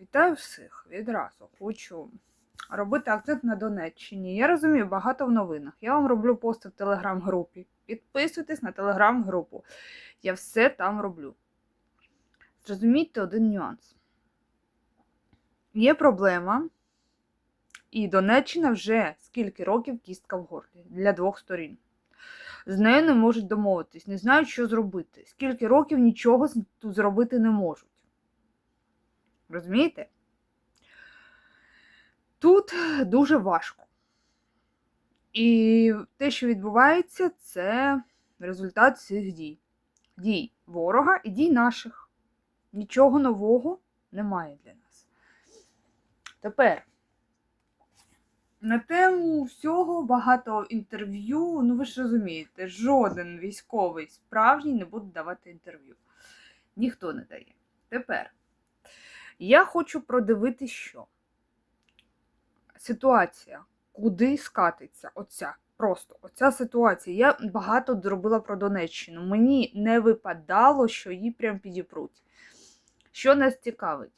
Вітаю всіх відразу. Хочу робити акцент на Донеччині. Я розумію, багато в новинах. Я вам роблю пости в телеграм-групі. Підписуйтесь на телеграм-групу. Я все там роблю. Зрозумійте один нюанс. Є проблема, і Донеччина вже скільки років кістка в горлі для двох сторін. З нею не можуть домовитись, не знають, що зробити. Скільки років нічого тут зробити не можуть. Розумієте? Тут дуже важко. І те, що відбувається, це результат цих дій. Дій ворога і дій наших. Нічого нового немає для нас. Тепер. На тему всього багато інтерв'ю. Ну, ви ж розумієте, жоден військовий справжній не буде давати інтерв'ю. Ніхто не дає. Тепер. Я хочу продивити, що ситуація, куди скатиться оця. Просто оця ситуація. Я багато зробила про Донеччину. Мені не випадало, що її прям підіпруть. Що нас цікавить?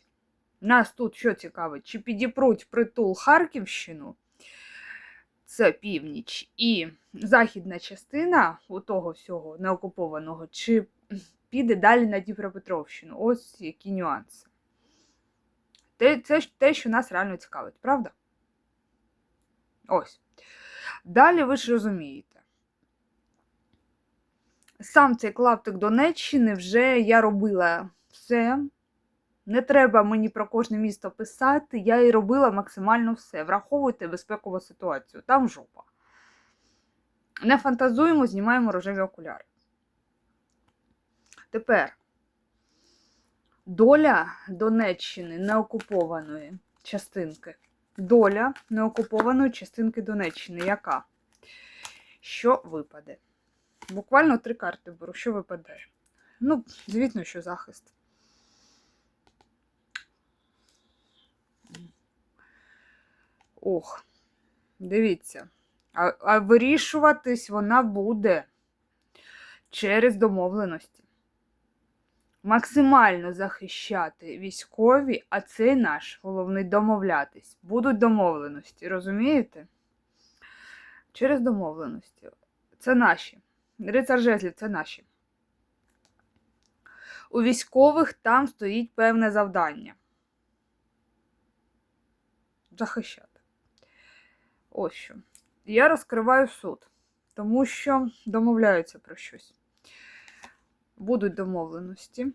Нас тут що цікавить? Чи підіпруть притул Харківщину? Це північ і західна частина у того всього неокупованого, чи піде далі на Дніпропетровщину? Ось які нюанси. Те, це те, що нас реально цікавить, правда? Ось. Далі ви ж розумієте. Сам цей клаптик Донеччини вже я робила все. Не треба мені про кожне місто писати. Я і робила максимально все. Враховуйте безпекову ситуацію. Там жопа. Не фантазуємо, знімаємо рожеві окуляри. Tепер доля Донеччини неокупованої частинки. Доля неокупованої частинки Донеччини. Яка? Що випаде? Буквально три карти беру. Що випадає? Ну, звісно, що захист. Ох, дивіться. А, а вирішуватись вона буде через домовленості. Максимально захищати військові, а це наш головний домовлятись. Будуть домовленості, розумієте? Через домовленості. Це наші. Рицар жезлів це наші. У військових там стоїть певне завдання. Захищати. Ось що. Я розкриваю суд, тому що домовляються про щось. Будуть домовленості.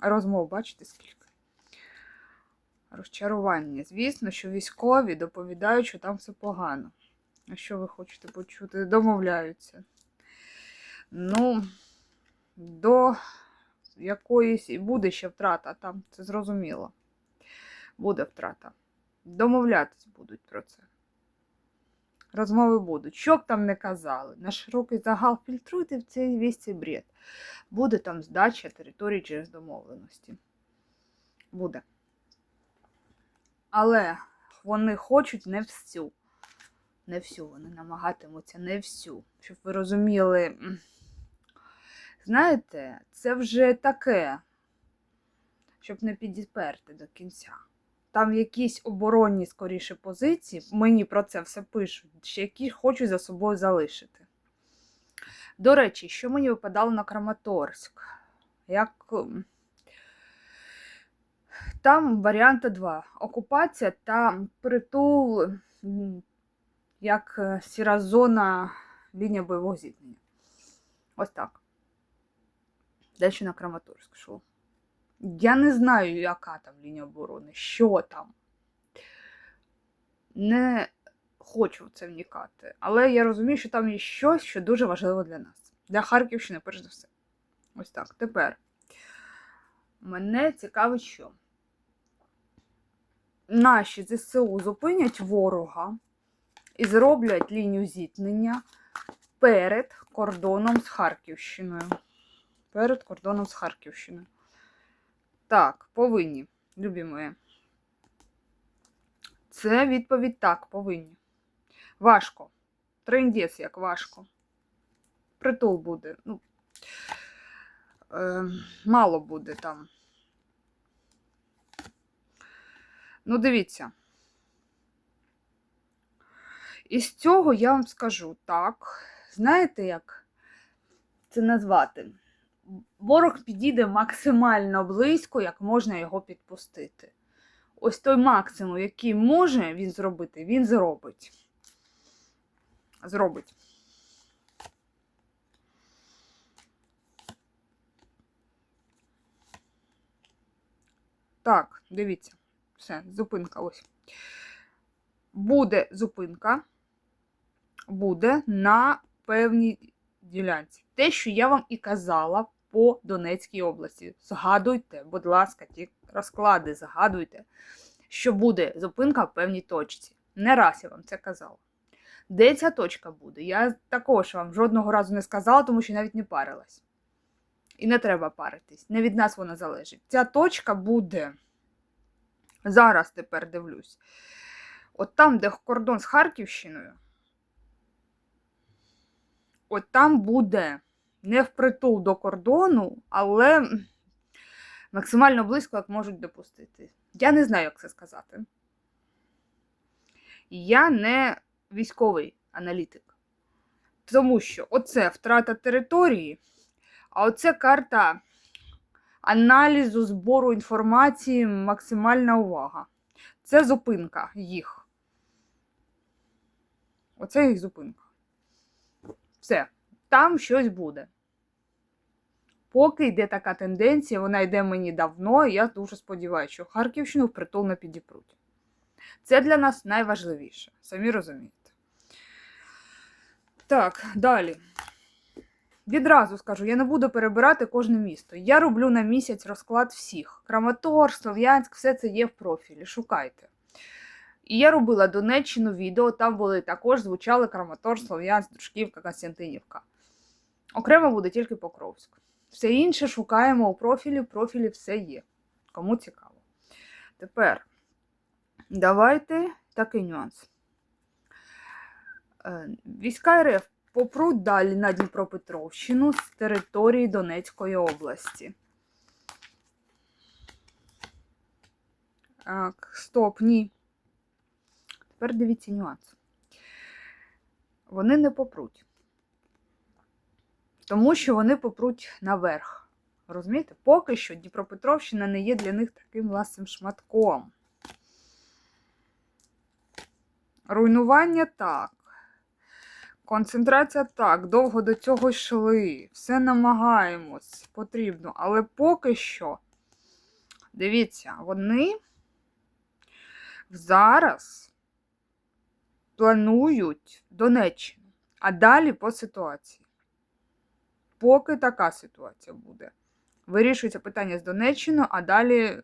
Розмов, бачите, скільки? Розчарування. Звісно, що військові доповідають, що там все погано. А що ви хочете почути? Домовляються. Ну, до якоїсь і буде ще втрата там, це зрозуміло. Буде втрата. Домовлятись будуть про це. Розмови будуть. Що б там не казали, на широкий загал фільтруйте в цей весь цей бред. Буде там здача території через домовленості. Буде. Але вони хочуть не всю. Не всю, вони намагатимуться не всю. Щоб ви розуміли. Знаєте, це вже таке, щоб не підіперти до кінця. Там якісь оборонні, скоріше, позиції, мені про це все пишуть, які хочуть за собою залишити. До речі, що мені випадало на Краматорськ? Як... Там варіанти два: окупація та притул, як е, сіра зона лінія бойового зіткнення. Ось так. Далі на Краматорськ що? Я не знаю, яка там лінія оборони, що там. Не хочу в це вникати. Але я розумію, що там є щось, що дуже важливо для нас. Для Харківщини, перш за все. Ось так. Тепер. Мене цікавить, що наші ЗСУ зупинять ворога і зроблять лінію зіткнення перед кордоном з Харківщиною. Перед кордоном з Харківщиною. Так, повинні, любі моє. Це відповідь так, повинні. Важко. Трендець як важко. Притул буде. Ну, е, Мало буде там. Ну, дивіться. І з цього я вам скажу так. Знаєте, як це назвати? Ворог підійде максимально близько, як можна його підпустити. Ось той максимум, який може він зробити, він зробить. Зробить. Так, дивіться. Все, зупинка ось. Буде зупинка, буде на певній ділянці. Те, що я вам і казала по Донецькій області. Згадуйте, будь ласка, ті розклади, згадуйте, що буде зупинка в певній точці. Не раз я вам це казала. Де ця точка буде? Я також вам жодного разу не сказала, тому що навіть не парилась. І не треба паритись. Не від нас вона залежить. Ця точка буде. Зараз тепер дивлюсь. От там, де кордон з Харківщиною, от там буде не впритул до кордону, але максимально близько, як можуть допустити. Я не знаю, як це сказати. Я не військовий аналітик. Тому що оце втрата території, а оце карта аналізу, збору інформації, максимальна увага. Це зупинка їх. Оце їх зупинка. Все. Там щось буде. Поки йде така тенденція, вона йде мені давно, і я дуже сподіваюся, що Харківщину впритул не підіпруть. Це для нас найважливіше, самі розумієте. Так, далі. Відразу скажу, я не буду перебирати кожне місто. Я роблю на місяць розклад всіх. Краматор, Слов'янськ, все це є в профілі. Шукайте. І я робила Донеччину відео, там були також звучали Краматор, Слов'янськ, Дружківка, Костянтинівка. Окремо буде тільки Покровськ. Все інше шукаємо у профілі, в профілі все є. Кому цікаво. Тепер давайте такий нюанс. Е, Війська РФ попруть далі на Дніпропетровщину з території Донецької області. Так, стоп, ні. Тепер дивіться нюанс. Вони не попруть. Тому що вони попруть наверх. Розумієте? Поки що Дніпропетровщина не є для них таким власним шматком. Руйнування так. Концентрація так, довго до цього йшли. Все намагаємось, потрібно. Але поки що, дивіться, вони зараз планують Донеччину, а далі по ситуації. Поки така ситуація буде. Вирішується питання з Донеччиною, а далі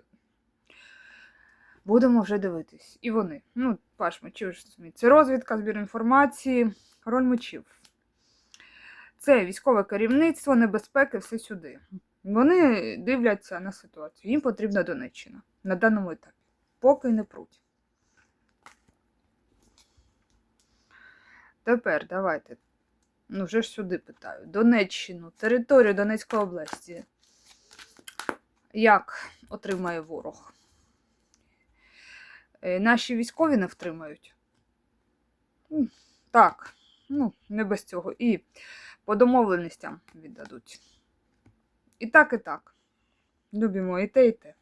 будемо вже дивитись. І вони. Ну, паш мечів. Це розвідка, збір інформації, роль мечів. Це військове керівництво, небезпеки, все сюди. Вони дивляться на ситуацію. Їм потрібна Донеччина на даному етапі. Поки не пруть. Тепер давайте. Ну, вже ж сюди питаю. Донеччину, територію Донецької області. Як отримає ворог? Е, Наші військові не втримають. Так, ну, не без цього. І по домовленостям віддадуть. І так, і так. Любимо і те, і те.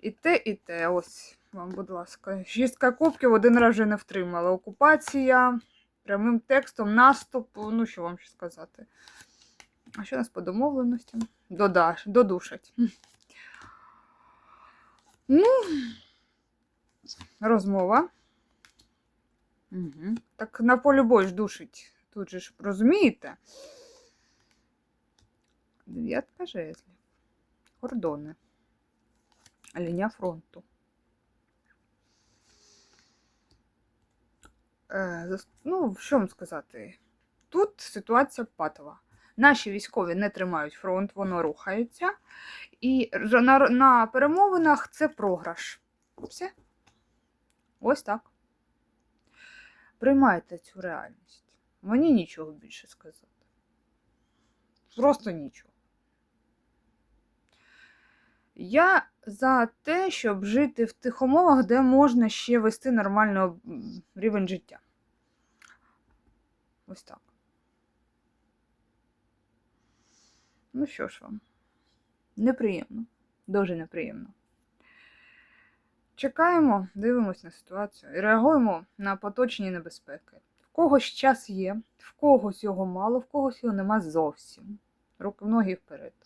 І те, і те. Ось вам, будь ласка. Шістка кубків один раз вже не втримала. Окупація, прямим текстом, наступ. Ну, що вам ще сказати? А що у нас по домовленостям? Додаш, додушать. Ну, розмова. Угу. Так на полі бою ж душить. Тут же ж розумієте? Дев'ятка жезлів. Кордони. Лінія фронту. Е, зас- ну, що вам сказати? Тут ситуація патова. Наші військові не тримають фронт, воно рухається. І на, на перемовинах це програш. Все. Ось так. Приймайте цю реальність. Мені нічого більше сказати. Просто нічого. Я за те, щоб жити в тих умовах, де можна ще вести нормальний рівень життя. Ось так. Ну що ж вам, неприємно, дуже неприємно. Чекаємо, дивимось на ситуацію і реагуємо на поточні небезпеки. В когось час є, в когось його мало, в когось його нема зовсім. Руки ноги вперед.